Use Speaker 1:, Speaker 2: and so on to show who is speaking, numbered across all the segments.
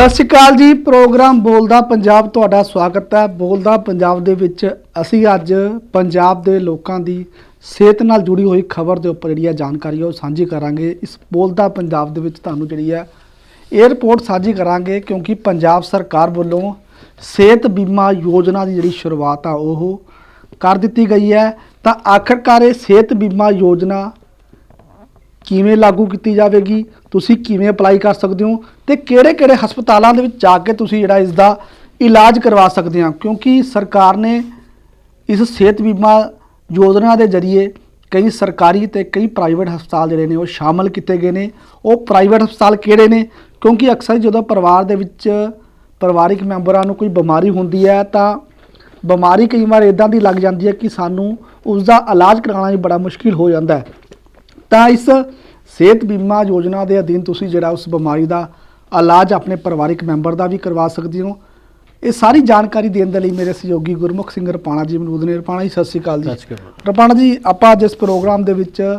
Speaker 1: ਸਤਿ ਸ਼੍ਰੀ ਅਕਾਲ ਜੀ, ਪ੍ਰੋਗਰਾਮ ਬੋਲਦਾ ਪੰਜਾਬ ਤੁਹਾਡਾ ਸਵਾਗਤ ਹੈ। ਬੋਲਦਾ ਪੰਜਾਬ ਦੇ ਵਿੱਚ ਅਸੀਂ ਅੱਜ ਪੰਜਾਬ ਦੇ ਲੋਕਾਂ ਦੀ ਸਿਹਤ ਨਾਲ ਜੁੜੀ ਹੋਈ ਖਬਰ ਦੇ ਉੱਪਰ ਜਿਹੜੀ ਹੈ ਜਾਣਕਾਰੀ ਹੈ ਉਹ ਸਾਂਝੀ ਕਰਾਂਗੇ। ਇਸ ਬੋਲਦਾ ਪੰਜਾਬ ਦੇ ਵਿੱਚ ਤੁਹਾਨੂੰ ਜਿਹੜੀ ਹੈ ਇਹ ਰਿਪੋਰਟ ਸਾਂਝੀ ਕਰਾਂਗੇ ਕਿਉਂਕਿ ਪੰਜਾਬ ਸਰਕਾਰ ਵੱਲੋਂ ਸਿਹਤ ਬੀਮਾ ਯੋਜਨਾ ਦੀ ਜਿਹੜੀ ਸ਼ੁਰੂਆਤ ਆ ਉਹ ਕਰ ਦਿੱਤੀ ਗਈ ਹੈ। ਤਾਂ ਆਖਰਕਾਰ ਇਹ ਸਿਹਤ ਬੀਮਾ ਯੋਜਨਾ ਕਿਵੇਂ ਲਾਗੂ ਕੀਤੀ ਜਾਵੇਗੀ, ਤੁਸੀਂ ਕਿਵੇਂ ਅਪਲਾਈ ਕਰ ਸਕਦੇ ਹੋ ਤੇ ਕਿਹੜੇ-ਕਿਹੜੇ ਹਸਪਤਾਲਾਂ ਦੇ ਵਿੱਚ ਜਾ ਕੇ ਤੁਸੀਂ ਜਿਹੜਾ ਇਸ ਦਾ ਇਲਾਜ ਕਰਵਾ ਸਕਦੇ ਹੋ? ਕਿਉਂਕਿ ਸਰਕਾਰ ਨੇ ਇਸ ਸਿਹਤ ਬੀਮਾ ਯੋਜਨਾ ਦੇ ਜ਼ਰੀਏ ਕਈ ਸਰਕਾਰੀ ਤੇ ਕਈ ਪ੍ਰਾਈਵੇਟ ਹਸਪਤਾਲ ਜਿਹੜੇ ਨੇ ਉਹ ਸ਼ਾਮਲ ਕੀਤੇ ਗਏ ਨੇ। ਉਹ ਪ੍ਰਾਈਵੇਟ ਹਸਪਤਾਲ ਕਿਹੜੇ ਨੇ? ਕਿਉਂਕਿ ਅਕਸਰ ਜਦੋਂ ਪਰਿਵਾਰ ਦੇ ਵਿੱਚ ਪਰਿਵਾਰਿਕ ਮੈਂਬਰਾਂ ਨੂੰ ਕੋਈ ਬਿਮਾਰੀ ਹੁੰਦੀ ਹੈ ਤਾਂ ਬਿਮਾਰੀ ਕਈ ਵਾਰ ਇਦਾਂ ਦੀ ਲੱਗ ਜਾਂਦੀ ਹੈ ਕਿ ਸਾਨੂੰ ਉਸ ਦਾ ਇਲਾਜ ਕਰਾਉਣਾ ਵੀ ਬੜਾ ਮੁਸ਼ਕਿਲ ਹੋ ਜਾਂਦਾ ਹੈ। ਤਾਂ ਇਸ ਸਿਹਤ ਬੀਮਾ ਯੋਜਨਾ ਦੇ ਅਧੀਨ ਤੁਸੀਂ ਜਿਹੜਾ ਉਸ ਬਿਮਾਰੀ ਦਾ ਇਲਾਜ ਆਪਣੇ ਪਰਿਵਾਰਿਕ ਮੈਂਬਰ ਦਾ ਵੀ ਕਰਵਾ ਸਕਦੇ ਹੋ। ਇਹ ਸਾਰੀ ਜਾਣਕਾਰੀ ਦੇਣ ਦੇ ਲਈ ਮੇਰੇ ਸਹਿਯੋਗੀ ਗੁਰਮੁਖ ਸਿੰਘ ਰਪਾਣਾ ਜੀ ਮੌਜੂਦ ਨੇ। ਰਪਾਣਾ ਜੀ ਸਤਿ ਸ਼੍ਰੀ ਅਕਾਲ ਜੀ। ਰਪਾਣਾ ਜੀ ਆਪਾਂ ਅੱਜ ਇਸ ਪ੍ਰੋਗਰਾਮ ਦੇ ਵਿੱਚ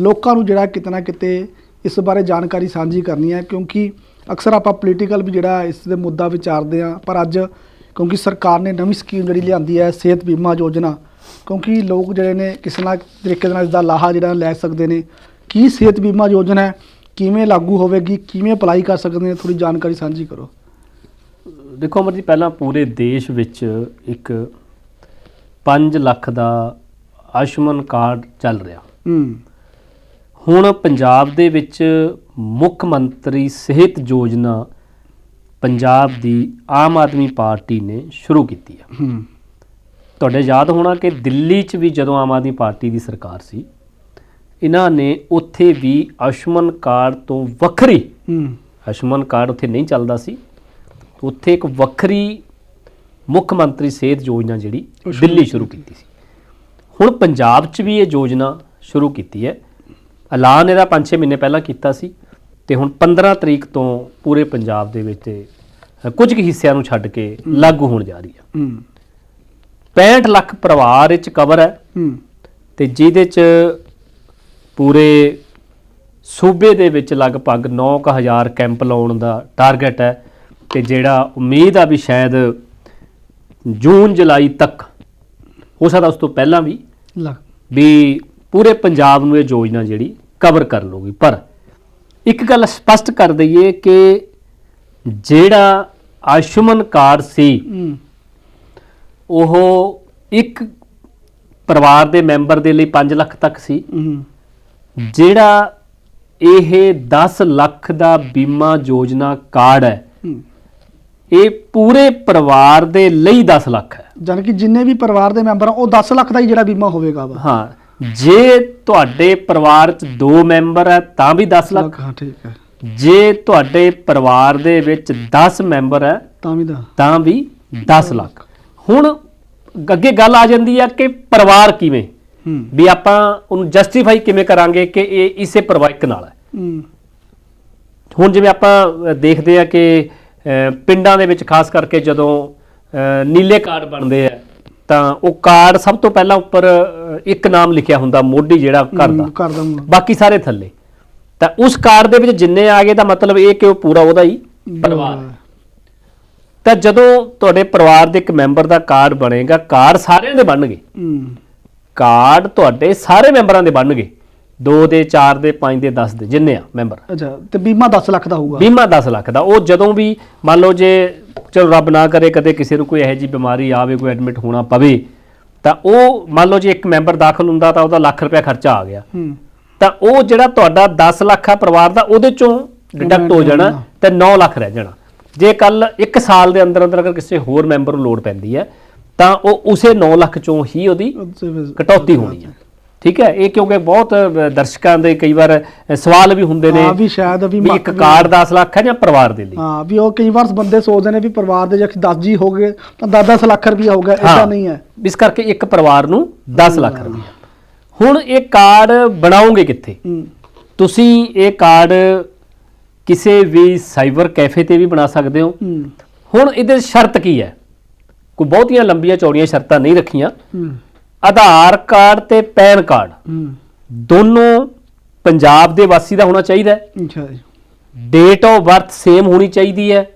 Speaker 1: ਲੋਕਾਂ ਨੂੰ ਜਿਹੜਾ ਕਿਤੇ ਨਾ ਕਿਤੇ ਇਸ ਬਾਰੇ ਜਾਣਕਾਰੀ ਸਾਂਝੀ ਕਰਨੀ ਹੈ ਕਿਉਂਕਿ ਅਕਸਰ ਆਪਾਂ ਪੋਲੀਟੀਕਲ ਵੀ ਜਿਹੜਾ ਇਸ ਦੇ ਮੁੱਦਾ ਵਿਚਾਰਦੇ ਆ ਪਰ ਅੱਜ ਕਿਉਂਕਿ ਸਰਕਾਰ ਨੇ ਨਵੀਂ ਸਕੀਮ ਜਿਹੜੀ ਲਿਆਂਦੀ ਹੈ ਸਿਹਤ ਬੀਮਾ ਯੋਜਨਾ ਕਿਉਂਕਿ ਲੋਕ ਜਿਹੜੇ ਨੇ ਕਿਸੇ ਨਾ ਤਰੀਕੇ ਦੇ ਨਾਲ ਇਸ ਦਾ ਲਾਹਾ ਜਿਹੜਾ ਲੈ ਸਕਦੇ ਨੇ ਕੀ ਸਿਹਤ ਬੀਮਾ ਯੋਜਨਾ ਹੈ ਕਿਵੇਂ ਲਾਗੂ ਹੋਵੇਗੀ ਕਿਵੇਂ ਅਪਲਾਈ ਕਰ ਸਕਦੇ ਨੇ ਥੋੜੀ ਜਾਣਕਾਰੀ ਸਾਂਝੀ ਕਰੋ।
Speaker 2: ਦੇਖੋ ਅਮਰ ਜੀ ਪਹਿਲਾਂ ਪੂਰੇ ਦੇਸ਼ ਵਿੱਚ ਇੱਕ 5 ਲੱਖ ਦਾ ਆਯੁਸ਼ਮਾਨ ਕਾਰਡ ਚੱਲ ਰਿਹਾ।
Speaker 1: ਹੂੰ।
Speaker 2: ਹੁਣ ਪੰਜਾਬ ਦੇ ਵਿੱਚ ਮੁੱਖ ਮੰਤਰੀ ਸਿਹਤ ਯੋਜਨਾ ਪੰਜਾਬ ਦੀ ਆਮ ਆਦਮੀ ਪਾਰਟੀ ਨੇ ਸ਼ੁਰੂ ਕੀਤੀ ਹੂੰ। ਤੁਹਾਡੇ ਯਾਦ ਹੋਣਾ ਕਿ ਦਿੱਲੀ 'ਚ ਵੀ ਜਦੋਂ ਆਮ ਆਦਮੀ ਪਾਰਟੀ ਦੀ ਸਰਕਾਰ ਸੀ ਇਹਨਾਂ ਨੇ ਉੱਥੇ ਵੀ ਆਯੁਸ਼ਮਾਨ ਕਾਰਡ ਤੋਂ ਵੱਖਰੀ ਆਯੁਸ਼ਮਾਨ ਕਾਰਡ ਉੱਥੇ ਨਹੀਂ ਚੱਲਦਾ ਸੀ ਉੱਥੇ ਇੱਕ ਵੱਖਰੀ ਮੁੱਖ ਮੰਤਰੀ ਸਿਹਤ ਯੋਜਨਾ ਜਿਹੜੀ ਦਿੱਲੀ ਸ਼ੁਰੂ ਕੀਤੀ ਸੀ। ਹੁਣ ਪੰਜਾਬ 'ਚ ਵੀ ਇਹ ਯੋਜਨਾ ਸ਼ੁਰੂ ਕੀਤੀ ਹੈ। ਐਲਾਨ ਇਹਦਾ 5-6 ਮਹੀਨੇ ਪਹਿਲਾਂ ਕੀਤਾ ਸੀ ਤੇ ਹੁਣ 15 ਤਰੀਕ ਤੋਂ ਪੂਰੇ ਪੰਜਾਬ ਦੇ ਵਿੱਚ ਕੁਝ ਕੁ ਹਿੱਸਿਆਂ ਨੂੰ ਛੱਡ ਕੇ ਲਾਗੂ ਹੋਣ ਜਾ ਰਹੀ ਹੈ।
Speaker 1: ਹੂੰ।
Speaker 2: 65 ਲੱਖ ਪਰਿਵਾਰ ਵਿੱਚ ਕਵਰ ਹੈ।
Speaker 1: ਹੂੰ।
Speaker 2: ਤੇ ਜਿਹਦੇ 'ਚ ਪੂਰੇ ਸੂਬੇ ਦੇ ਵਿੱਚ ਲਗਭਗ 9000 ਕੈਂਪ ਲਾਉਣ ਦਾ ਟਾਰਗੇਟ ਹੈ ਤੇ ਜਿਹੜਾ ਉਮੀਦ ਆ ਵੀ ਸ਼ਾਇਦ ਜੂਨ ਜੁਲਾਈ ਤੱਕ ਹੋ ਸਕਦਾ ਉਸ ਤੋਂ ਪਹਿਲਾਂ ਵੀ ਵੀ ਪੂਰੇ ਪੰਜਾਬ ਨੂੰ ਇਹ ਯੋਜਨਾ ਜਿਹੜੀ ਕਵਰ ਕਰ ਲੂਗੀ ਪਰ ਇੱਕ ਗੱਲ ਸਪਸ਼ਟ ਕਰ ਦਈਏ ਕਿ ਜਿਹੜਾ ਆਯੁਸ਼ਮਾਨ ਕਾਰਡ ਸੀ ਉਹ ਇੱਕ ਪਰਿਵਾਰ ਦੇ ਮੈਂਬਰ ਦੇ ਲਈ 5 ਲੱਖ ਤੱਕ ਸੀ। ਜਿਹੜਾ ਇਹ 10 ਲੱਖ ਦਾ ਬੀਮਾ ਯੋਜਨਾ ਕਾਰਡ ਹੈ ਇਹ ਪੂਰੇ ਪਰਿਵਾਰ ਦੇ ਲਈ 10 ਲੱਖ ਹੈ।
Speaker 1: ਜਾਣੀ ਕਿ ਜਿੰਨੇ ਵੀ ਪਰਿਵਾਰ ਦੇ ਮੈਂਬਰ ਆ ਉਹ 10 ਲੱਖ ਦਾ ਹੀ ਜਿਹੜਾ ਬੀਮਾ ਹੋਵੇਗਾ ਵਾ।
Speaker 2: ਹਾਂ ਜੇ ਤੁਹਾਡੇ ਪਰਿਵਾਰ 'ਚ ਦੋ ਮੈਂਬਰ ਹੈ ਤਾਂ ਵੀ 10 ਲੱਖ।
Speaker 1: ਹਾਂ ਠੀਕ ਹੈ।
Speaker 2: ਜੇ ਤੁਹਾਡੇ ਪਰਿਵਾਰ ਦੇ ਵਿੱਚ 10 ਮੈਂਬਰ ਹੈ
Speaker 1: ਤਾਂ ਵੀ
Speaker 2: ਤਾਂ ਵੀ 10 ਲੱਖ। ਹੁਣ ਅੱਗੇ ਗੱਲ ਆ ਜਾਂਦੀ ਹੈ ਕਿ ਪਰਿਵਾਰ ਕਿਵੇਂ? ਵੀ ਆਪਾਂ ਉਹਨੂੰ ਜਸਟੀਫਾਈ ਕਿਵੇਂ ਕਰਾਂਗੇ ਕਿ ਇਹ ਇਸੇ ਪਰਿਵਾਰਕ ਨਾਲ ਹੈ?
Speaker 1: ਹੂੰ।
Speaker 2: ਹੁਣ ਜਿਵੇਂ ਆਪਾਂ ਦੇਖਦੇ ਆ ਕਿ ਪਿੰਡਾਂ ਦੇ ਵਿੱਚ ਖਾਸ ਕਰਕੇ ਜਦੋਂ ਨੀਲੇ ਕਾਰਡ ਬਣਦੇ ਆ ਤਾਂ ਉਹ ਕਾਰਡ ਸਭ ਤੋਂ ਪਹਿਲਾਂ ਉੱਪਰ ਇੱਕ ਨਾਮ ਲਿਖਿਆ ਹੁੰਦਾ ਮੋਢੀ ਜਿਹੜਾ ਘਰ ਦਾ। ਬਾਕੀ ਸਾਰੇ ਥੱਲੇ। ਤਾਂ ਉਸ ਕਾਰਡ ਦੇ ਵਿੱਚ ਜਿੰਨੇ ਆ ਗਏ ਤਾਂ ਮਤਲਬ ਇਹ ਕਿ ਉਹ ਪੂਰਾ ਉਹਦਾ ਹੀ ਪਰਿਵਾਰ ਹੈ। ਤਾਂ ਜਦੋਂ ਤੁਹਾਡੇ ਪਰਿਵਾਰ ਦੇ ਇੱਕ ਮੈਂਬਰ ਦਾ ਕਾਰਡ ਬਣੇਗਾ ਕਾਰਡ ਸਾਰਿਆਂ ਦੇ ਬਣਨਗੇ।
Speaker 1: ਹੂੰ।
Speaker 2: ਕਾਰਡ ਤੁਹਾਡੇ ਸਾਰੇ ਮੈਂਬਰਾਂ ਦੇ ਬਣਨਗੇ। 2 ਦੇ 4 ਦੇ 5 ਦੇ 10 ਦੇ ਜਿੰਨੇ ਆ ਮੈਂਬਰ।
Speaker 1: ਅੱਛਾ ਤੇ ਬੀਮਾ 10 ਲੱਖ ਦਾ ਹੋਊਗਾ।
Speaker 2: ਬੀਮਾ 10 ਲੱਖ ਦਾ। ਉਹ ਜਦੋਂ ਵੀ ਮੰਨ ਲਓ ਜੇ ਚਲੋ ਰੱਬ ਨਾ ਕਰੇ ਕਦੇ ਕਿਸੇ ਨੂੰ ਕੋਈ ਇਹੋ ਜਿਹੀ ਬਿਮਾਰੀ ਆਵੇ ਕੋਈ ਐਡਮਿਟ ਹੋਣਾ ਪਵੇ ਤਾਂ ਉਹ ਮੰਨ ਲਓ ਜੇ ਇੱਕ ਮੈਂਬਰ ਦਾਖਲ ਹੁੰਦਾ ਤਾਂ ਉਹਦਾ ਲੱਖ ਰੁਪਇਆ ਖਰਚਾ ਆ ਗਿਆ।
Speaker 1: ਹੂੰ।
Speaker 2: ਤਾਂ ਉਹ ਜਿਹੜਾ ਤੁਹਾਡਾ 10 ਲੱਖ ਆ ਪਰਿਵਾਰ ਦਾ ਉਹਦੇ ਚੋਂ ਡਿਡਕਟ ਹੋ ਜਾਣਾ ਤੇ 9 ਲੱਖ ਰਹਿ ਜਾਣਾ। ਜੇ ਕੱਲ 1 ਸਾਲ ਦੇ ਅੰਦਰ ਅੰਦਰ ਅਗਰ ਕਿਸੇ ਹੋਰ ਮੈਂਬਰ ਨੂੰ ਲੋੜ ਪੈਂਦੀ ਹੈ ਤਾਂ ਉਹ ਉਸੇ 9 ਲੱਖ ਚੋਂ ਹੀ ਉਹਦੀ ਕਟੌਤੀ ਹੋਣੀ ਹੈ। ਠੀਕ ਹੈ? ਇਹ ਕਿਉਂਕਿ ਬਹੁਤ ਦਰਸ਼ਕਾਂ ਦੇ ਕਈ ਵਾਰ ਸਵਾਲ ਵੀ ਹੁੰਦੇ ਨੇ
Speaker 1: ਹਾਂ ਵੀ ਸ਼ਾਇਦ ਵੀ
Speaker 2: ਇੱਕ ਕਾਰਡ 10 ਲੱਖ ਹੈ ਜਾਂ ਪਰਿਵਾਰ ਦੇ ਲਈ।
Speaker 1: ਹਾਂ ਵੀ ਉਹ ਕਈ ਵਾਰ ਬੰਦੇ ਸੋਚਦੇ ਨੇ ਵੀ ਪਰਿਵਾਰ ਦੇ ਜੇ 10 ਜੀ ਹੋ ਗਏ ਤਾਂ 10-10 ਲੱਖ ਹੋਊਗਾ
Speaker 2: ਹਾਂ।
Speaker 1: ਇਦਾਂ ਨਹੀਂ ਹੈ।
Speaker 2: ਇਸ ਕਰਕੇ ਇੱਕ ਪਰਿਵਾਰ ਨੂੰ 10 ਲੱਖ ਰੁਪਏ ਹੁਣ ਇਹ ਕਾਰਡ ਬਣਾਓਗੇ ਕਿੱਥੇ? ਤੁਸੀਂ ਇਹ ਕਾਰਡ ਕਿਸੇ ਵੀ ਸਾਈਬਰ ਕੈਫੇ ਤੇ ਵੀ ਬਣਾ ਸਕਦੇ ਹੋ। ਹੁਣ ਇਹਦੇ ਸ਼ਰਤ ਕੀ ਹੈ? ਕੋਈ ਬਹੁਤੀਆਂ ਲੰਬੀਆਂ ਚੌੜੀਆਂ ਸ਼ਰਤਾਂ ਨਹੀਂ ਰੱਖੀਆਂ। ਆਧਾਰ ਕਾਰਡ ਤੇ ਪੈਨ ਕਾਰਡ। ਦੋਨੋਂ ਪੰਜਾਬ ਦੇ ਵਾਸੀ ਦਾ ਹੋਣਾ ਚਾਹੀਦਾ ਹੈ।
Speaker 1: ਅੱਛਾ ਜੀ।
Speaker 2: ਡੇਟ ਆਫ ਬਰਥ ਸੇਮ ਹੋਣੀ ਚਾਹੀਦੀ ਹੈ।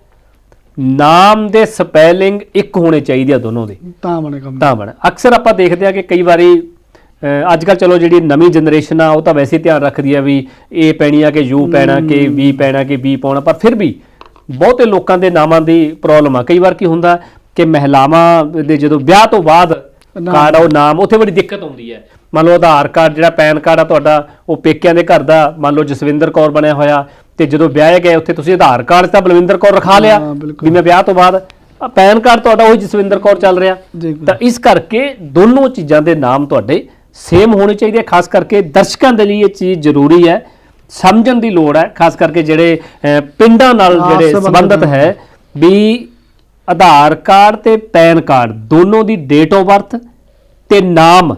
Speaker 2: ਨਾਮ ਦੇ ਸਪੈਲਿੰਗ ਇੱਕ ਹੋਣੇ ਚਾਹੀਦੇ ਆ ਦੋਨੋਂ ਦੇ।
Speaker 1: ਤਾਂ ਬਣੇ ਕੰਮ।
Speaker 2: ਤਾਂ ਬਣ। ਅਕਸਰ ਆਪਾਂ ਦੇਖਦੇ ਆ ਕਿ ਕਈ ਵਾਰੀ ਅੱਜ ਕੱਲ ਚਲੋ ਜਿਹੜੀ ਨਵੀਂ ਜਨਰੇਸ਼ਨ ਆ ਉਹ ਤਾਂ ਵੈਸੇ ਧਿਆਨ ਰੱਖਦੀ ਆ ਵੀ ਇਹ ਪੈਣੀ ਆ ਕਿ ਯੂ ਪੈਣਾ ਕਿ ਵੀ ਪੈਣਾ ਕਿ ਵੀ ਪਾਉਣਾ ਪਰ ਫਿਰ ਵੀ ਬਹੁਤੇ ਲੋਕਾਂ ਦੇ ਨਾਮਾਂ ਦੀ ਪ੍ਰੋਬਲਮ ਆ। ਕਈ ਵਾਰ ਕੀ ਹੁੰਦਾ ਕਿ ਮਹਿਲਾਵਾਂ ਦੇ ਜਦੋਂ ਵਿਆਹ ਤੋਂ ਬਾਅਦ ਕਾਰਡ ਆ ਉਹ ਨਾਮ ਉੱਥੇ ਬੜੀ ਦਿੱਕਤ ਆਉਂਦੀ ਹੈ। ਮੰਨ ਲਓ ਆਧਾਰ ਕਾਰਡ ਜਿਹੜਾ ਪੈਨ ਕਾਰਡ ਆ ਤੁਹਾਡਾ ਉਹ ਪੇਕਿਆਂ ਦੇ ਘਰ ਦਾ ਮੰਨ ਲਓ ਜਸਵਿੰਦਰ ਕੌਰ ਬਣਿਆ ਹੋਇਆ ਤੇ ਜਦੋਂ ਵਿਆਹੇ ਗਏ ਉੱਥੇ ਤੁਸੀਂ ਆਧਾਰ ਕਾਰਡ ਤਾਂ ਬਲਵਿੰਦਰ ਕੌਰ ਰਖਾ ਲਿਆ। ਵੀ ਮੈਂ ਵਿਆਹ ਤੋਂ ਬਾਅਦ ਪੈਨ ਕਾਰਡ ਤੁਹਾਡਾ ਉਹੀ ਜਸਵਿੰਦਰ ਕੌਰ ਚੱਲ ਰਿਹਾ। ਤਾਂ ਇਸ ਕਰਕੇ ਦੋਨੋਂ ਚੀਜ਼ਾਂ ਦੇ ਨਾਮ ਤੁਹਾਡੇ ਸੇਮ ਹੋਣੇ ਚਾਹੀਦੇ ਆ ਖਾਸ ਕਰਕੇ ਦਰਸ਼ਕਾਂ ਦੇ ਲਈ ਇਹ ਚੀਜ਼ ਜ਼ਰੂਰੀ ਹੈ ਸਮਝਣ ਦੀ ਲੋੜ ਹੈ ਖਾਸ ਕਰਕੇ ਜਿਹੜੇ ਪਿੰਡਾਂ ਨਾਲ
Speaker 1: ਹਾਂ,
Speaker 2: ਜਿਹੜੇ
Speaker 1: ਸੰਬੰਧਿਤ
Speaker 2: ਸੰਬੰਧਿਤ ਹੈ ਵੀ ਆਧਾਰ ਕਾਰਡ ਤੇ ਪੈਨ ਕਾਰਡ ਦੋਨੋਂ ਦੀ ਡੇਟ ਆਫ ਬਰਥ ਤੇ ਨਾਮ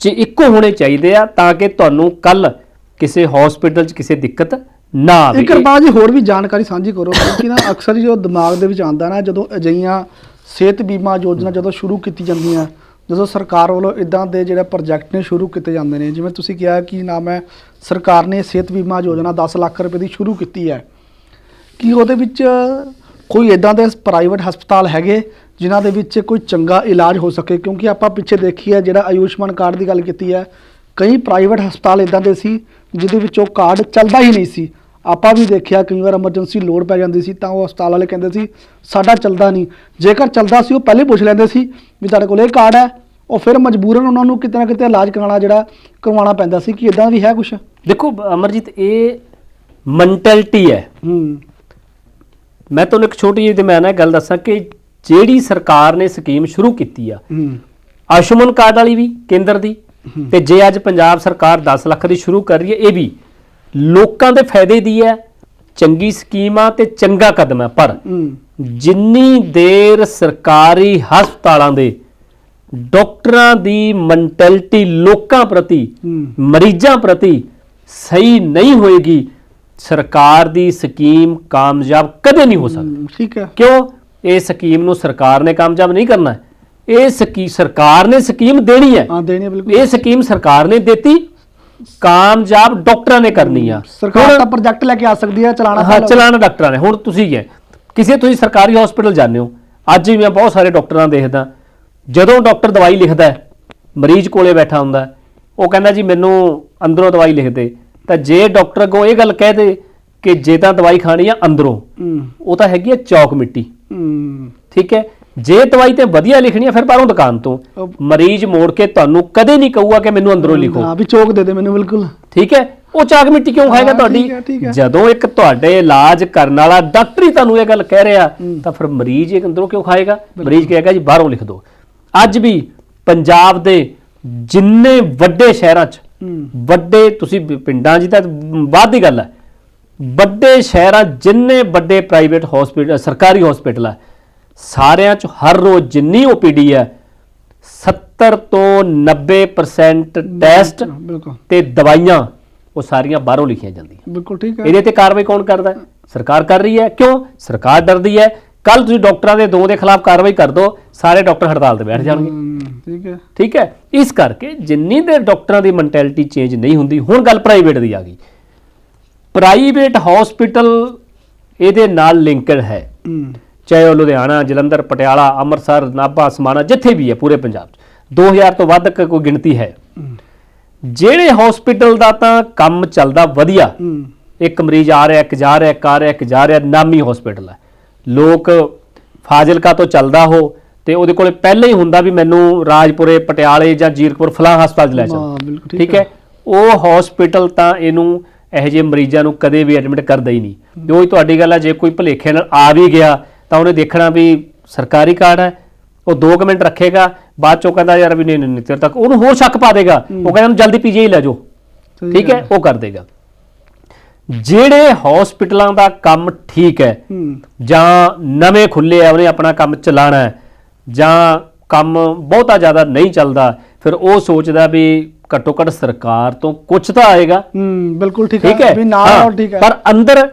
Speaker 2: ਚ ਇੱਕੋ ਹੋਣੇ ਚਾਹੀਦੇ ਆ ਤਾਂ ਕਿ ਤੁਹਾਨੂੰ ਕੱਲ ਕਿਸੇ ਹਸਪੀਟਲ 'ਚ ਕਿਸੇ ਦਿੱਕਤ ਨਾ ਆਵੇ।
Speaker 1: ਇੱਕ ਰਪਾ ਜੀ ਹੋਰ ਵੀ ਜਾਣਕਾਰੀ ਸਾਂਝੀ ਕਰੋ ਕਿਉਂਕਿ ਨਾ ਅਕਸਰ ਜੋ ਦਿਮਾਗ ਦੇ ਵਿੱਚ ਆਉਂਦਾ ਨਾ ਜਦੋਂ ਅਜਈਆਂ ਸਿਹਤ ਬੀਮਾ ਯੋਜਨਾ ਜਦੋਂ ਸ਼ੁਰੂ ਕੀਤੀ ਜਾਂਦੀਆਂ ਜਦੋਂ ਸਰਕਾਰ ਵੱਲੋਂ ਇਦਾਂ ਦੇ ਜਿਹੜੇ ਪ੍ਰੋਜੈਕਟ ਨੇ ਸ਼ੁਰੂ ਕੀਤੇ ਜਾਂਦੇ ਨੇ, ਜਿਵੇਂ ਤੁਸੀਂ ਕਿਹਾ ਕਿ ਨਾਮ ਹੈ ਸਰਕਾਰ ਨੇ ਸਿਹਤ ਬੀਮਾ ਯੋਜਨਾ 10 ਲੱਖ ਰੁਪਏ ਦੀ ਸ਼ੁਰੂ ਕੀਤੀ ਹੈ, ਕੀ ਉਹਦੇ ਵਿੱਚ ਕੋਈ ਇਦਾਂ ਦੇ ਪ੍ਰਾਈਵੇਟ ਹਸਪਤਾਲ ਹੈਗੇ ਜਿਨ੍ਹਾਂ ਦੇ ਵਿੱਚ ਕੋਈ ਚੰਗਾ ਇਲਾਜ ਹੋ ਸਕੇ? ਕਿਉਂਕਿ ਆਪਾਂ ਪਿੱਛੇ ਦੇਖੀ ਹੈ ਜਿਹੜਾ ਆਯੁਸ਼ਮਾਨ ਕਾਰਡ ਦੀ ਗੱਲ ਕੀਤੀ ਹੈ, ਕਈ ਪ੍ਰਾਈਵੇਟ ਹਸਪਤਾਲ ਇਦਾਂ ਦੇ ਸੀ, ਜਿਹਦੇ ਵਿੱਚ ਉਹ ਕਾਰਡ ਚੱਲਦਾ ਹੀ ਨਹੀਂ ਸੀ। ਆਪਾਂ ਵੀ ਦੇਖਿਆ ਕਈ ਵਾਰ ਐਮਰਜੈਂਸੀ ਲੋਡ ਪੈ ਜਾਂਦੀ ਸੀ ਤਾਂ ਉਹ ਹਸਪਤਾਲ ਵਾਲੇ ਕਹਿੰਦੇ ਸੀ ਸਾਡਾ ਚੱਲਦਾ ਨਹੀਂ। ਜੇਕਰ ਚੱਲਦਾ ਸੀ ਉਹ ਪਹਿਲੇ ਪੁੱਛ ਲੈਂਦੇ ਸੀ ਵੀ ਤੁਹਾਡੇ ਕੋਲ ਇਹ ਕਾਰਡ ਹੈ? ਉਹ ਫਿਰ ਮਜਬੂਰਨ ਉਹਨਾਂ ਨੂੰ ਕਿਤੇ ਨਾ ਕਿਤੇ ਇਲਾਜ ਕਰਾਉਣਾ ਜਿਹੜਾ ਕਰਵਾਉਣਾ ਪੈਂਦਾ ਸੀ ਕਿ ਇਦਾਂ ਵੀ ਹੈ ਕੁਝ
Speaker 2: ਦੇਖੋ ਅਮਰਜੀਤ ਇਹ ਮੈਂਟੈਲਿਟੀ ਹੈ।
Speaker 1: ਹੂੰ।
Speaker 2: ਮੈਂ ਤੁਹਾਨੂੰ ਇੱਕ ਛੋਟੀ ਜਿਹੀ ਤੇ ਮੈਂ ਨਾ ਗੱਲ ਦੱਸਾਂ ਕਿ ਜਿਹੜੀ ਸਰਕਾਰ ਨੇ ਸਕੀਮ ਸ਼ੁਰੂ ਕੀਤੀ ਆ
Speaker 1: ਹੂੰ।
Speaker 2: ਆਯੁਸ਼ਮਾਨ ਕਾਰਡ ਵਾਲੀ ਵੀ ਕੇਂਦਰ ਦੀ ਤੇ ਜੇ ਅੱਜ ਪੰਜਾਬ ਸਰਕਾਰ 10 ਲੱਖ ਦੀ ਸ਼ੁਰੂ ਕਰ ਰਹੀ ਹੈ ਇਹ ਵੀ। ਲੋਕਾਂ ਦੇ ਫਾਇਦੇ ਦੀ ਹੈ ਚੰਗੀ ਸਕੀਮ ਆ ਤੇ ਚੰਗਾ ਕਦਮ ਹੈ ਪਰ ਜਿੰਨੀ ਦੇਰ ਸਰਕਾਰੀ ਹਸਪਤਾਲਾਂ ਦੇ ਡਾਕਟਰਾਂ ਦੀ ਮੈਂਟੈਲਿਟੀ ਲੋਕਾਂ ਪ੍ਰਤੀ ਮਰੀਜ਼ਾਂ ਪ੍ਰਤੀ ਸਹੀ ਨਹੀਂ ਹੋਏਗੀ ਸਰਕਾਰ ਦੀ ਸਕੀਮ ਕਾਮਯਾਬ ਕਦੇ ਨਹੀਂ ਹੋ ਸਕਦੀ।
Speaker 1: ਠੀਕ ਹੈ।
Speaker 2: ਕਿਉਂ? ਇਹ ਸਕੀਮ ਨੂੰ ਸਰਕਾਰ ਨੇ ਕਾਮਯਾਬ ਨਹੀਂ ਕਰਨਾ। ਇਹ ਸਕੀ ਸਰਕਾਰ ਨੇ ਸਕੀਮ ਦੇਣੀ ਹੈ।
Speaker 1: ਹਾਂ ਦੇਣੀ ਹੈ ਬਿਲਕੁਲ।
Speaker 2: ਇਹ ਸਕੀਮ ਸਰਕਾਰ ਨੇ ਦਿੱਤੀ। ਕਾਮਯਾਬ ਡਾਕਟਰਾਂ ਨੇ ਕਰਨੀ ਆ।
Speaker 1: ਸਰਕਾਰ ਤਾਂ ਪ੍ਰੋਜੈਕਟ ਲੈ ਕੇ ਆ ਸਕਦੀ ਹੈ ਚਲਾਣਾ
Speaker 2: ਹਾਂ ਚਲਾਣਾ ਡਾਕਟਰਾਂ ਨੇ। ਹੁਣ ਤੁਸੀਂ ਹੀ ਕਿਸੇ ਤੁਸੀਂ ਸਰਕਾਰੀ ਹਸਪੀਟਲ ਜਾਂਦੇ ਹੋ ਅੱਜ ਵੀ ਮੈਂ ਬਹੁਤ ਸਾਰੇ ਡਾਕਟਰਾਂ ਦੇਖਦਾ ਜਦੋਂ ਡਾਕਟਰ ਦਵਾਈ ਲਿਖਦਾ ਹੈ ਮਰੀਜ਼ ਕੋਲੇ ਬੈਠਾ ਹੁੰਦਾ ਉਹ ਕਹਿੰਦਾ ਜੀ ਮੈਨੂੰ ਅੰਦਰੋਂ ਦਵਾਈ ਲਿਖ ਦੇ ਤਾਂ ਜੇ ਡਾਕਟਰ ਅੱਗੋਂ ਇਹ ਗੱਲ ਕਹਿ ਦੇ ਕਿ ਜੇ ਤਾਂ ਦਵਾਈ ਖਾਣੀ ਆ ਅੰਦਰੋਂ ਉਹ ਤਾਂ ਹੈਗੀ ਹੈ ਚੌਕ ਮਿੱਟੀ। ਠੀਕ ਹੈ? ਜੇ ਦਵਾਈ ਤੇ ਵਧੀਆ ਲਿਖਣੀ ਹੈ ਫਿਰ ਬਾਹਰੋਂ ਦੁਕਾਨ ਤੋਂ। ਮਰੀਜ਼ ਮੋੜ ਕੇ ਤੁਹਾਨੂੰ ਕਦੇ ਨਹੀਂ ਕਹੂਗਾ ਕਿ ਮੈਨੂੰ ਅੰਦਰੋਂ ਲਿਖੋ।
Speaker 1: ਹਾਂ ਵੀ ਚੋਕ ਦੇ ਦੇ ਮੈਨੂੰ ਬਿਲਕੁਲ।
Speaker 2: ਠੀਕ ਹੈ? ਉਹ ਚਾਕ ਮਿੱਟੀ ਕਿਉਂ ਖਾਏਗਾ ਤੁਹਾਡੀ। ਜਦੋਂ ਇੱਕ ਤੁਹਾਡੇ ਇਲਾਜ ਕਰਨ ਵਾਲਾ ਡਾਕਟਰ ਹੀ ਤੁਹਾਨੂੰ ਇਹ ਗੱਲ ਕਹਿ ਰਿਹਾ। ਤਾਂ ਫਿਰ ਮਰੀਜ਼ ਇਹ ਅੰਦਰੋਂ ਕਿਉਂ ਖਾਏਗਾ? ਮਰੀਜ਼ ਕਹੇਗਾ ਜੀ ਬਾਹਰੋਂ ਲਿਖ ਦਿਓ। ਅੱਜ ਵੀ ਪੰਜਾਬ ਦੇ ਜਿੰਨੇ ਵੱਡੇ ਸ਼ਹਿਰਾਂ 'ਚ ਵੱਡੇ ਤੁਸੀਂ ਪਿੰਡਾਂ 'ਚ ਤਾਂ ਬਾਅਦ ਦੀ ਗੱਲ ਹੈ ਵੱਡੇ ਸ਼ਹਿਰਾਂ ਜਿੰਨੇ ਵੱਡੇ ਪ੍ਰਾਈਵੇਟ ਹਸਪੀਟਲ ਸਰਕਾਰੀ ਹਸਪੀਟਲ ਹੈ ਸਾਰਿਆਂ 'ਚ ਹਰ ਰੋਜ਼ ਜਿੰਨੀ ਓਪੀਡੀ ਹੈ 70 ਤੋਂ 90% ਟੈਸਟ
Speaker 1: ਬਿਲਕੁਲ
Speaker 2: ਤੇ ਦਵਾਈਆਂ ਉਹ ਸਾਰੀਆਂ ਬਾਹਰੋਂ ਲਿਖੀਆਂ ਜਾਂਦੀਆਂ।
Speaker 1: ਬਿਲਕੁਲ ਠੀਕ ਹੈ।
Speaker 2: ਇਹਦੇ ਤੇ ਕਾਰਵਾਈ ਕੌਣ ਕਰਦਾ ਹੈ? ਸਰਕਾਰ ਕਰ ਰਹੀ ਹੈ। ਕਿਉਂ? ਸਰਕਾਰ ਡਰਦੀ ਹੈ। ਕੱਲ ਤੁਸੀਂ ਡਾਕਟਰਾਂ ਦੇ ਦੋ ਦੇ ਖਿਲਾਫ ਕਾਰਵਾਈ ਕਰ ਦਿਓ ਸਾਰੇ ਡਾਕਟਰ ਹੜਤਾਲ ਤੇ ਬੈਠ ਜਾਣਗੇ।
Speaker 1: ਠੀਕ ਹੈ।
Speaker 2: ਠੀਕ ਹੈ? ਇਸ ਕਰਕੇ ਜਿੰਨੀ ਦੇਰ ਡਾਕਟਰਾਂ ਦੀ ਮੈਂਟੈਲਿਟੀ ਚੇਂਜ ਨਹੀਂ ਹੁੰਦੀ ਹੁਣ ਗੱਲ ਪ੍ਰਾਈਵੇਟ ਦੀ ਆ ਗਈ। ਪ੍ਰਾਈਵੇਟ ਹਸਪੀਟਲ ਇਹਦੇ ਨਾਲ ਲਿੰਕਡ ਹੈ। ਚਾਹੇ ਉਹ ਲੁਧਿਆਣਾ ਜਲੰਧਰ ਪਟਿਆਲਾ ਅੰਮ੍ਰਿਤਸਰ ਨਾਭਾ ਸਮਾਣਾ ਜਿੱਥੇ ਵੀ ਹੈ ਪੂਰੇ ਪੰਜਾਬ 'ਚ। 2000 ਤੋਂ ਵੱਧ ਕੋਈ ਗਿਣਤੀ ਹੈ। ਜਿਹੜੇ ਹਸਪੀਟਲ ਦਾ ਤਾਂ ਕੰਮ ਚੱਲਦਾ ਵਧੀਆ। ਇੱਕ ਮਰੀਜ਼ ਆ ਰਿਹਾ ਇੱਕ ਜਾ ਰਿਹਾ ਇੱਕ ਆ ਰਿਹਾ ਇੱਕ ਜਾ ਰਿਹਾ ਨਾਮੀ ਹਸਪੀਟਲ ਹੈ। ਲੋਕ ਫਾਜ਼ਿਲਕਾ ਤੋਂ ਚੱਲਦਾ ਹੋ ਤੇ ਉਹਦੇ ਕੋਲੇ ਪਹਿਲਾਂ ਹੀ ਹੁੰਦਾ ਵੀ ਮੈਨੂੰ ਰਾਜਪੁਰੇ ਪਟਿਆਲੇ ਜਾਂ ਜੀਰਕਪੁਰ ਫਲਾਂ ਹਸਪਤਾਲ 'ਚ ਲੈ ਚੱਲ
Speaker 1: ਬਿਲਕੁਲ ਠੀਕ
Speaker 2: ਹੈ? ਉਹ ਹਸਪੀਟਲ ਤਾਂ ਇਹਨੂੰ ਇਹੋ ਜਿਹੇ ਮਰੀਜ਼ਾਂ ਨੂੰ ਕਦੇ ਵੀ ਐਡਮਿਟ ਕਰਦਾ ਹੀ ਨਹੀਂ। ਜੋ ਤੁਹਾਡੀ ਗੱਲ ਹੈ ਜੇ ਕੋਈ ਭੁਲੇਖੇ ਨਾਲ ਆ ਵੀ ਗਿਆ ਤਾਂ ਉਹਨੇ ਦੇਖਣਾ ਵੀ ਸਰਕਾਰੀ ਕਾਰਡ ਹੈ ਉਹ 2 ਮਿੰਟ ਰੱਖੇਗਾ ਬਾਅਦ ਚੋਂ ਕਹਿੰਦਾ ਯਾਰ ਵੀ ਨਹੀਂ ਨਹੀਂ ਤੇਰੇ ਤੱਕ ਉਹਨੂੰ ਹੋਰ ਸ਼ੱਕ ਪਾ ਦੇਗਾ। ਉਹ ਕਹਿੰਦਾ ਇਹਨੂੰ ਜਲਦੀ ਪੀਜੀਆਈ ਲੈ ਜਾਓ। ਠੀਕ ਹੈ ਉਹ ਕਰ ਦੇਗਾ। ਜਿਹੜੇ ਹਸਪੀਟਲਾਂ ਦਾ ਕੰਮ ਠੀਕ ਹੈ ਜਾਂ ਨਵੇਂ ਖੁੱਲੇ ਆ ਉਹਨੇ ਆਪਣਾ ਕੰਮ ਚਲਾਣਾ ਹੈ ਜਾਂ ਕੰਮ ਬਹੁਤਾ ਜ਼ਿਆਦਾ ਨਹੀਂ ਚੱਲਦਾ ਫਿਰ ਉਹ ਸੋਚਦਾ ਵੀ ਘੱਟੋ ਘੱਟ ਸਰਕਾਰ ਤੋਂ ਕੁਝ ਤਾਂ ਆਏਗਾ।
Speaker 1: ਹਮ, ਬਿਲਕੁਲ ਠੀਕ
Speaker 2: ਹੈ?
Speaker 1: ਵੀ
Speaker 2: ਹਾਂ,
Speaker 1: ਨਾਲ ਠੀਕ ਹੈ
Speaker 2: ਪਰ ਅੰਦਰ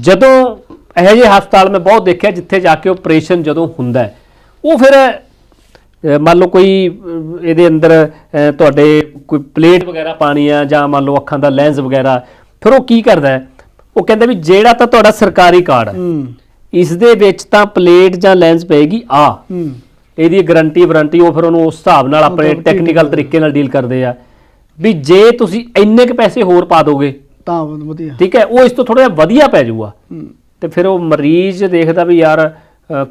Speaker 2: ਜਦੋਂ ਇਹੋ ਜਿਹੇ ਹਸਪਤਾਲ ਮੈਂ ਬਹੁਤ ਦੇਖਿਆ ਜਿੱਥੇ ਜਾ ਕੇ ਆਪਰੇਸ਼ਨ ਜਦੋਂ ਹੁੰਦਾ ਉਹ ਫਿਰ ਮੰਨ ਲਓ ਕੋਈ ਇਹਦੇ ਅੰਦਰ ਤੁਹਾਡੇ ਕੋਈ ਪਲੇਟ ਵਗੈਰਾ ਪਾਣੀ ਆ ਜਾਂ ਮੰਨ ਲਓ ਅੱਖਾਂ ਦਾ ਲੈਂਸ ਵਗੈਰਾ ਫਿਰ ਉਹ ਕੀ ਕਰਦਾ? ਉਹ ਕਹਿੰਦਾ ਵੀ ਜਿਹੜਾ ਤਾਂ ਤੁਹਾਡਾ ਸਰਕਾਰੀ ਕਾਰਡ ਹੈ ਇਸ ਦੇ ਵਿੱਚ ਤਾਂ ਪਲੇਟ ਜਾਂ ਲੈਂਸ ਪਏਗੀ ਆ। ਇਹਦੀ ਗਾਰੰਟੀ ਵਾਰੰਟੀ ਉਹ ਫਿਰ ਉਹਨੂੰ ਉਸ ਹਿਸਾਬ ਨਾਲ ਆਪਣੇ ਟੈਕਨੀਕਲ। ਤਰੀਕੇ ਨਾਲ ਡੀਲ ਕਰਦੇ ਆ। ਵੀ ਜੇ ਤੁਸੀਂ ਇੰਨੇ ਕੁ ਪੈਸੇ ਹੋਰ ਪਾ ਦੋਗੇ
Speaker 1: ਤਾਂ ਵਧ- ਵਧੀਆ।
Speaker 2: ਠੀਕ ਹੈ ਉਹ ਇਸ ਤੋਂ ਥੋੜਾ ਜਿਹਾ ਵਧੀਆ ਪੈ ਜਾਊਗਾ। ਤੇ ਫਿਰ ਉਹ ਮਰੀਜ਼ ਦੇਖਦਾ ਵੀ ਯਾਰ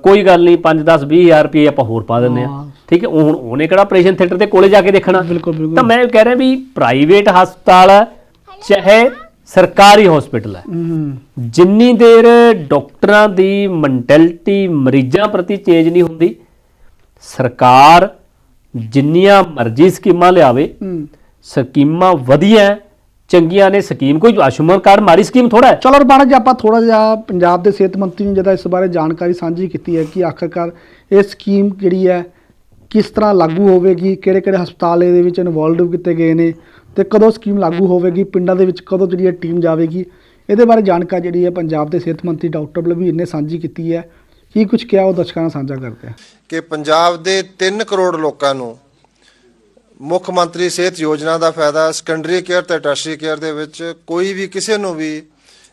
Speaker 2: ਕੋਈ ਗੱਲ ਨਹੀਂ 5 10 20 ਹਜ਼ਾਰ ਰੁਪਏ ਆਪਾਂ ਹੋਰ ਪਾ ਦਿੰਨੇ ਆ। ਠੀਕ ਹੈ ਹੁਣ ਉਹਨੇ ਕਿਹੜਾ ਆਪਰੇਸ਼ਨ ਥੀਏਟਰ ਦੇ ਕੋਲੇ ਜਾ ਕੇ ਦੇਖਣਾ? ਤਾਂ ਮੈਂ ਕਹਿ ਰਿਹਾ ਵੀ ਪ੍ਰਾਈਵੇਟ ਹਸਪਤਾਲ ਚਾਹੇ ਸਰਕਾਰੀ ਹਸਪੀਟਲ ਹੈ। ਜਿੰਨੀ ਦੇਰ ਡਾਕਟਰਾਂ ਦੀ ਮੈਂਟੈਲਿਟੀ ਮਰੀਜ਼ਾਂ ਪ੍ਰਤੀ ਚੇਂਜ ਨਹੀਂ ਹੁੰਦੀ ਸਰਕਾਰ ਜਿੰਨੀਆਂ ਮਰਜ਼ੀ ਸਕੀਮਾਂ ਲਿਆਵੇ ਸਕੀਮਾਂ ਵਧੀਆ ਚੰਗੀਆਂ ਨੇ ਸਕੀਮ ਕੋਈ ਆਯੁਸ਼ਮਾਨ ਕਾਰਡ ਮਾੜੀ ਸਕੀਮ ਥੋੜਾ ਹੈ?
Speaker 1: ਚਲੋ ਜੀ ਆਪਾਂ ਥੋੜਾ ਜਿਹਾ ਪੰਜਾਬ ਦੇ ਸਿਹਤ ਮੰਤਰੀ ਨੇ ਜਿਹਦਾ ਇਸ ਬਾਰੇ ਜਾਣਕਾਰੀ ਸਾਂਝੀ ਕੀਤੀ ਹੈ ਕਿ ਆਖਰਕਾਰ ਇਹ ਸਕੀਮ ਜਿਹੜੀ ਹੈ ਕਿਸ ਤਰ੍ਹਾਂ ਲਾਗੂ ਹੋਵੇਗੀ ਕਿਹੜੇ ਕਿਹੜੇ ਹਸਪਤਾਲ ਇਹਦੇ ਵਿੱਚ ਇਨਵੋਲਵ ਕੀਤੇ ਗਏ ਨੇ ਤੇ ਕਦੋਂ ਸਕੀਮ ਲਾਗੂ ਹੋਵੇਗੀ ਪਿੰਡਾਂ ਦੇ ਵਿੱਚ ਕਦੋਂ ਜਿਹੜੀ ਇਹ ਟੀਮ ਜਾਵੇਗੀ ਇਹਦੇ ਬਾਰੇ ਜਾਣਕਾਰੀ ਜਿਹੜੀ ਹੈ ਪੰਜਾਬ ਦੇ ਸਿਹਤ ਮੰਤਰੀ ਡਾਕਟਰ ਬਲਬੀਰ ਨੇ ਸਾਂਝੀ ਕੀਤੀ ਹੈ। ਕੀ ਕੁਝ ਕਿਹਾ ਉਹ ਦਰਸ਼ਕਾਂ ਨਾਲ ਸਾਂਝਾ ਕਰਦੇ ਆ
Speaker 3: ਕਿ ਪੰਜਾਬ ਦੇ 3 ਕਰੋੜ ਲੋਕਾਂ ਨੂੰ ਮੁੱਖ ਮੰਤਰੀ ਸਿਹਤ ਯੋਜਨਾ ਦਾ ਫਾਇਦਾ ਸੈਕੰਡਰੀ ਕੇਅਰ ਤੇ ਟਰਸ਼ਰੀ ਕੇਅਰ ਦੇ ਵਿੱਚ ਕੋਈ ਵੀ ਕਿਸੇ ਨੂੰ ਵੀ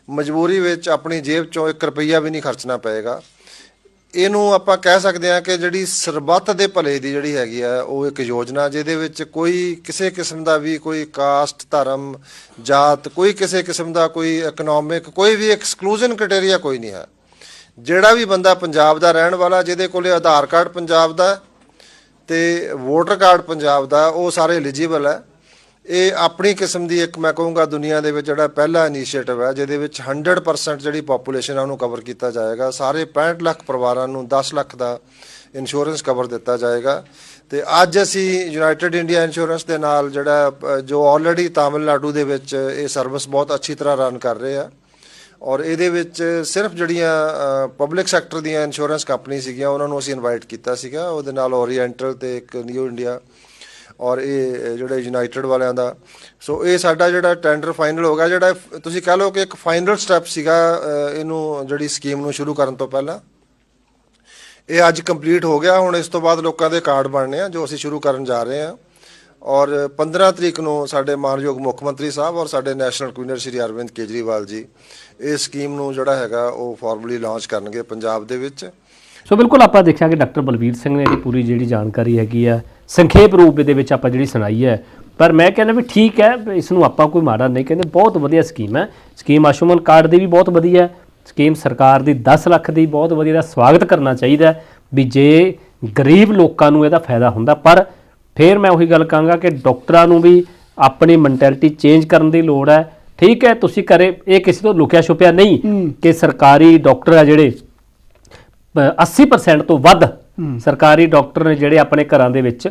Speaker 3: ਮਜਬੂਰੀ ਵਿੱਚ ਆਪਣੀ ਜੇਬ ਚੋਂ 1 ਰੁਪਈਆ ਵੀ ਨਹੀਂ ਖਰਚਣਾ ਪਏਗਾ। ਇਹਨੂੰ ਆਪਾਂ ਕਹਿ ਸਕਦੇ ਹਾਂ ਕਿ ਜਿਹੜੀ ਸਰਬੱਤ ਦੇ ਭਲੇ ਦੀ ਜਿਹੜੀ ਹੈਗੀ ਆ, ਉਹ ਇੱਕ ਯੋਜਨਾ ਜਿਹਦੇ ਵਿੱਚ ਕੋਈ ਕਿਸੇ ਕਿਸਮ ਦਾ ਵੀ ਕੋਈ ਕਾਸਟ ਧਰਮ, ਜਾਤ, ਕੋਈ ਕਿਸੇ ਕਿਸਮ ਦਾ ਕੋਈ ਇਕਨੋਮਿਕ ਕੋਈ ਵੀ ਐਕਸਕਲੂਜਨ ਕ੍ਰਾਈਟੇਰੀਆ ਕੋਈ ਨਹੀਂ ਹੈ। ਜਿਹੜਾ ਵੀ ਬੰਦਾ ਪੰਜਾਬ ਦਾ ਰਹਿਣ ਵਾਲਾ ਜਿਹਦੇ ਕੋਲੇ ਆਧਾਰ ਕਾਰਡ ਪੰਜਾਬ ਦਾ ਤੇ ਵੋਟਰ ਕਾਰਡ ਪੰਜਾਬ ਦਾ, ਉਹ ਸਾਰੇ ਐਲੀਜੀਬਲ ਹੈ। ਇਹ ਆਪਣੀ ਕਿਸਮ ਦੀ ਇੱਕ ਮੈਂ ਕਹੂੰਗਾ ਦੁਨੀਆ ਦੇ ਵਿੱਚ ਜਿਹੜਾ ਪਹਿਲਾ ਇਨੀਸ਼ੀਏਟਿਵ ਹੈ, ਜਿਹਦੇ ਵਿੱਚ 100% ਜਿਹੜੀ ਪੋਪੂਲੇਸ਼ਨ ਹੈ ਉਹਨੂੰ ਕਵਰ ਕੀਤਾ ਜਾਏਗਾ। ਸਾਰੇ 65 ਲੱਖ ਪਰਿਵਾਰਾਂ ਨੂੰ 10 ਲੱਖ ਦਾ ਇੰਸ਼ੋਰੈਂਸ ਕਵਰ ਦਿੱਤਾ ਜਾਏਗਾ। ਤੇ ਅੱਜ ਅਸੀਂ ਯੂਨਾਈਟਿਡ ਇੰਡੀਆ ਇੰਸ਼ੋਰੈਂਸ ਦੇ ਨਾਲ ਜਿਹੜਾ ਜੋ ਆਲਰੇਡੀ ਤਾਮਿਲਨਾਡੂ ਦੇ ਵਿੱਚ ਇਹ ਸਰਵਿਸ ਬਹੁਤ ਅੱਛੀ ਤਰ੍ਹਾਂ ਰਨ ਕਰ ਰਹੇ ਆ। ਔਰ ਇਹਦੇ ਵਿੱਚ ਸਿਰਫ ਜਿਹੜੀਆਂ ਪਬਲਿਕ ਸੈਕਟਰ ਦੀਆਂ ਇੰਸ਼ੋਰੈਂਸ ਕੰਪਨੀ ਸੀਗੀਆਂ, ਉਹਨਾਂ ਨੂੰ ਅਸੀਂ ਇਨਵਾਈਟ ਕੀਤਾ ਸੀਗਾ। ਉਹਦੇ ਨਾਲ ਓਰੀਐਂਟਲ ਤੇ ਇੱਕ ਨਿਊ ਇੰਡੀਆ ਔਰ ਇਹ ਜਿਹੜੇ ਯੂਨਾਈਟਿਡ ਵਾਲਿਆਂ ਦਾ। ਸੋ ਇਹ ਸਾਡਾ ਜਿਹੜਾ ਟੈਂਡਰ ਫਾਈਨਲ ਹੋ ਗਿਆ, ਜਿਹੜਾ ਤੁਸੀਂ ਕਹ ਲਓ ਕਿ ਇੱਕ ਫਾਈਨਲ ਸਟੈਪ ਸੀਗਾ ਇਹਨੂੰ ਜਿਹੜੀ ਸਕੀਮ ਨੂੰ ਸ਼ੁਰੂ ਕਰਨ ਤੋਂ ਪਹਿਲਾਂ। ਇਹ ਅੱਜ ਕੰਪਲੀਟ ਹੋ ਗਿਆ। ਹੁਣ ਇਸ ਤੋਂ ਬਾਅਦ ਲੋਕਾਂ ਦੇ ਕਾਰਡ ਬਣਨੇ ਆ, ਜੋ ਅਸੀਂ ਸ਼ੁਰੂ ਕਰਨ ਜਾ ਰਹੇ ਹਾਂ ਔਰ 15 ਤਰੀਕ ਨੂੰ ਸਾਡੇ ਮਾਨਯੋਗ ਮੁੱਖ ਮੰਤਰੀ ਸਾਹਿਬ ਔਰ ਸਾਡੇ ਨੈਸ਼ਨਲ ਕੁਈਨਰ ਸ਼੍ਰੀ ਅਰਵਿੰਦ ਕੇਜਰੀਵਾਲ ਜੀ ਇਸ ਸਕੀਮ ਨੂੰ ਜਿਹੜਾ ਹੈਗਾ ਉਹ ਫਾਰਮਲੀ ਲਾਂਚ ਕਰਨਗੇ ਪੰਜਾਬ ਦੇ ਵਿੱਚ।
Speaker 2: ਸੋ ਬਿਲਕੁਲ ਆਪਾਂ ਦੇਖਿਆ ਕਿ ਡਾਕਟਰ ਬਲਵੀਰ ਸਿੰਘ ਨੇ ਇਹਦੀ ਪੂਰੀ ਜਿਹੜੀ ਜਾਣਕਾਰੀ ਹੈਗੀ ਆ, ਸੰਖੇਪ ਰੂਪ ਦੇ ਵਿੱਚ ਆਪਾਂ ਜਿਹੜੀ ਸੁਣਾਈ ਹੈ। ਪਰ ਮੈਂ ਕਹਿੰਦਾ ਵੀ ਠੀਕ ਹੈ ਇਸ ਨੂੰ ਆਪਾਂ ਕੋਈ ਮਾੜਾ ਨਹੀਂ ਕਹਿੰਦੇ, ਬਹੁਤ ਵਧੀਆ ਸਕੀਮ ਹੈ। ਸਕੀਮ ਆਯੁਸ਼ਮਾਨ ਕਾਰਡ ਦੀ ਵੀ ਬਹੁਤ ਵਧੀਆ ਹੈ। ਸਕੀਮ ਸਰਕਾਰ ਦੀ 10 ਲੱਖ ਦੀ ਬਹੁਤ ਵਧੀਆ ਦਾ ਸਵਾਗਤ ਕਰਨਾ ਚਾਹੀਦਾ ਵੀ ਜੇ ਗਰੀਬ ਲੋਕਾਂ ਨੂੰ ਇਹਦਾ ਫਾਇਦਾ ਹੁੰਦਾ, ਪਰ ਫਿਰ ਮੈਂ ਉਹੀ ਗੱਲ ਕਹਾਂਗਾ ਕਿ ਡਾਕਟਰਾਂ ਨੂੰ ਵੀ ਆਪਣੀ ਮੈਂਟੈਲਿਟੀ ਚੇਂਜ ਕਰਨ ਦੀ ਲੋੜ ਹੈ ਠੀਕ ਹੈ ਤੁਸੀਂ ਕਰੇ ਇਹ ਕਿਸੇ ਤੋਂ ਲੁਕਿਆ ਛੁਪਿਆ ਨਹੀਂ। ਕਿ ਸਰਕਾਰੀ ਡਾਕਟਰ ਆ ਜਿਹੜੇ ਅ, 80% ਤੋਂ ਵੱਧ। ਸਰਕਾਰੀ ਡਾਕਟਰ ਨੇ ਜਿਹੜੇ ਆਪਣੇ ਘਰਾਂ ਦੇ ਵਿੱਚ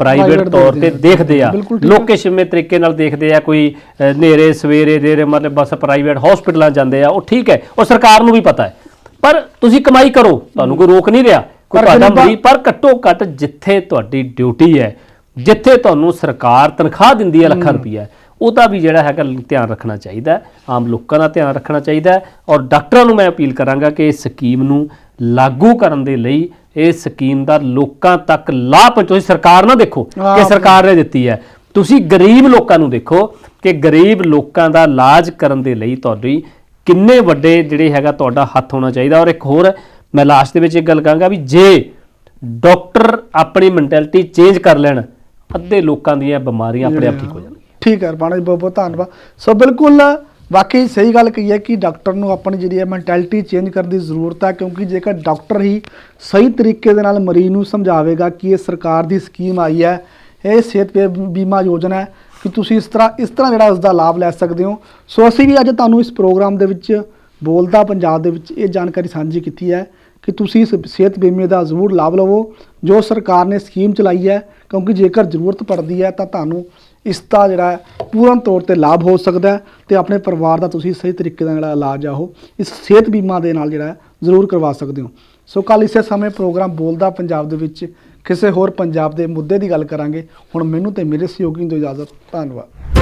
Speaker 2: ਪ੍ਰਾਈਵੇਟ ਤੌਰ ਤੇ
Speaker 1: ਦੇਖਦੇ ਆ। ਹੈ।
Speaker 2: ਲੋਕੇਸ਼ਨਵੇਂ ਤਰੀਕੇ ਨਾਲ ਦੇਖਦੇ ਆ ਕੋਈ ਅ, ਹਨੇਰੇ ਸਵੇਰੇ ਦੇ ਮਤਲਬ ਬਸ ਪ੍ਰਾਈਵੇਟ ਹਸਪੀਟਲਾਂ ਜਾਂਦੇ ਆ ਉਹ ਠੀਕ ਹੈ ਉਹ ਸਰਕਾਰ ਨੂੰ ਵੀ ਪਤਾ ਹੈ ਪਰ ਤੁਸੀਂ ਕਮਾਈ ਕਰੋ ਤੁਹਾਨੂੰ ਕੋਈ ਰੋਕ ਨਹੀਂ ਰਿਹਾ ਕੋਈ ਤੁਹਾਡਾ ਮਰੀਜ਼ ਪਰ ਘੱਟੋ ਘੱਟ ਜਿੱਥੇ ਤੁਹਾਡੀ ਡਿਊਟੀ ਹੈ ਜਿੱਥੇ ਤੁਹਾਨੂੰ ਸਰਕਾਰ ਤਨਖਾਹ ਦਿੰਦੀ ਹੈ ਲੱਖਾਂ ਰੁਪਈਆ ਉਹਦਾ ਵੀ ਜਿਹੜਾ ਹੈਗਾ ਧਿਆਨ ਰੱਖਣਾ ਚਾਹੀਦਾ। ਆਮ ਲੋਕਾਂ ਦਾ ਧਿਆਨ ਰੱਖਣਾ ਚਾਹੀਦਾ ਔਰ ਡਾਕਟਰਾਂ ਨੂੰ ਮੈਂ ਅਪੀਲ ਕਰਾਂਗਾ ਕਿ ਇਸ ਸਕੀਮ ਨੂੰ ਲਾਗੂ ਕਰਨ ਦੇ ਲਈ ਇਹ ਸਕੀਮ ਦਾ ਲੋਕਾਂ ਤੱਕ ਲਾਭ ਪਹੁੰਚੋ। ਸਰਕਾਰ ਨਾ ਦੇਖੋ ਕਿ ਸਰਕਾਰ ਨੇ ਦਿੱਤੀ ਹੈ। ਤੁਸੀਂ ਗਰੀਬ ਲੋਕਾਂ ਨੂੰ ਦੇਖੋ ਕਿ ਗਰੀਬ ਲੋਕਾਂ ਦਾ ਇਲਾਜ ਕਰਨ ਦੇ ਲਈ ਤੁਹਾਡੀ ਕਿੰਨੇ ਵੱਡੇ ਜਿਹੜੇ ਹੈਗਾ ਤੁਹਾਡਾ ਹੱਥ ਹੋਣਾ ਚਾਹੀਦਾ। ਔਰ ਇੱਕ ਹੋਰ ਮੈਂ ਲਾਸਟ ਦੇ ਵਿੱਚ ਇੱਕ ਗੱਲ ਕਹਾਂਗਾ ਵੀ ਜੇ ਡਾਕਟਰ ਆਪਣੀ ਮੈਂਟੈਲਿਟੀ ਚੇਂਜ ਕਰ ਲੈਣ ਅੱਧੇ ਲੋਕਾਂ ਦੀਆਂ ਬਿਮਾਰੀਆਂ ਆਪਣੇ ਆਪ ਠੀਕ ਹੋ ਜਾਣਗੀਆਂ
Speaker 1: ਠੀਕ ਹੈ ਰਬਾਣਾ ਜੀ ਬਹੁਤ ਬਹੁਤ ਧੰਨਵਾਦ। ਸੋ ਬਿਲਕੁਲ ਵਾਕਈ ਸਹੀ ਗੱਲ ਕਹੀ ਹੈ ਕਿ ਡਾਕਟਰ ਨੂੰ ਆਪਣੀ ਜਿਹੜੀ ਹੈ ਮੈਂਟੈਲਿਟੀ ਚੇਂਜ ਕਰਨ ਦੀ ਜ਼ਰੂਰਤ ਹੈ ਕਿਉਂਕਿ ਜੇਕਰ ਡਾਕਟਰ ਹੀ ਸਹੀ ਤਰੀਕੇ ਦੇ ਨਾਲ ਮਰੀਜ਼ ਨੂੰ ਸਮਝਾਵੇਗਾ ਕਿ ਇਹ ਸਰਕਾਰ ਦੀ ਸਕੀਮ ਆਈ ਹੈ ਇਹ ਸਿਹਤ ਬੀਮਾ ਯੋਜਨਾ ਹੈ ਕਿ ਤੁਸੀਂ ਇਸ ਤਰ੍ਹਾਂ ਇਸ ਤਰ੍ਹਾਂ ਜਿਹੜਾ ਉਸ ਦਾ ਲਾਭ ਲੈ ਸਕਦੇ ਹੋ। ਸੋ ਅਸੀਂ ਵੀ ਅੱਜ ਤੁਹਾਨੂੰ ਇਸ ਪ੍ਰੋਗਰਾਮ ਦੇ ਵਿੱਚ ਬੋਲਦਾ ਪੰਜਾਬ ਦੇ ਵਿੱਚ ਇਹ ਜਾਣਕਾਰੀ ਸਾਂਝੀ ਕੀਤੀ ਹੈ। ਕਿ ਤੁਸੀਂ ਇਸ ਸਿਹਤ ਬੀਮੇ ਦਾ ਜ਼ਰੂਰ ਲਾਭ ਲਵੋ। ਜੋ ਸਰਕਾਰ ਨੇ ਸਕੀਮ ਚਲਾਈ ਹੈ, ਕਿਉਂਕਿ ਜੇਕਰ ਜ਼ਰੂਰਤ ਪੜਦੀ ਹੈ, ਤਾਂ ਤੁਹਾਨੂੰ ਇਸ ਦਾ ਜਿਹੜਾ ਪੂਰਨ ਤੌਰ ਤੇ ਲਾਭ ਹੋ ਸਕਦਾ ਹੈ ਤੇ ਆਪਣੇ ਪਰਿਵਾਰ ਦਾ ਤੁਸੀਂ ਸਹੀ ਤਰੀਕੇ ਨਾਲ ਜਿਹੜਾ ਇਲਾਜ ਆ ਉਹ ਇਸ ਸਿਹਤ ਬੀਮਾ ਦੇ ਨਾਲ ਜਿਹੜਾ ਜ਼ਰੂਰ ਕਰਵਾ ਸਕਦੇ ਹੋ। ਸੋ ਕੱਲ ਇਸੇ ਸਮੇਂ ਪ੍ਰੋਗਰਾਮ ਬੋਲਦਾ ਪੰਜਾਬ ਦੇ ਵਿੱਚ, ਕਿਸੇ ਹੋਰ ਪੰਜਾਬ ਦੇ ਮੁੱਦੇ ਦੀ ਗੱਲ ਕਰਾਂਗੇ। ਹੁਣ ਮੈਨੂੰ ਤੇ ਮੇਰੇ ਸਹਿਯੋਗੀ ਨੂੰ ਇਜਾਜ਼ਤ, ਧੰਨਵਾਦ।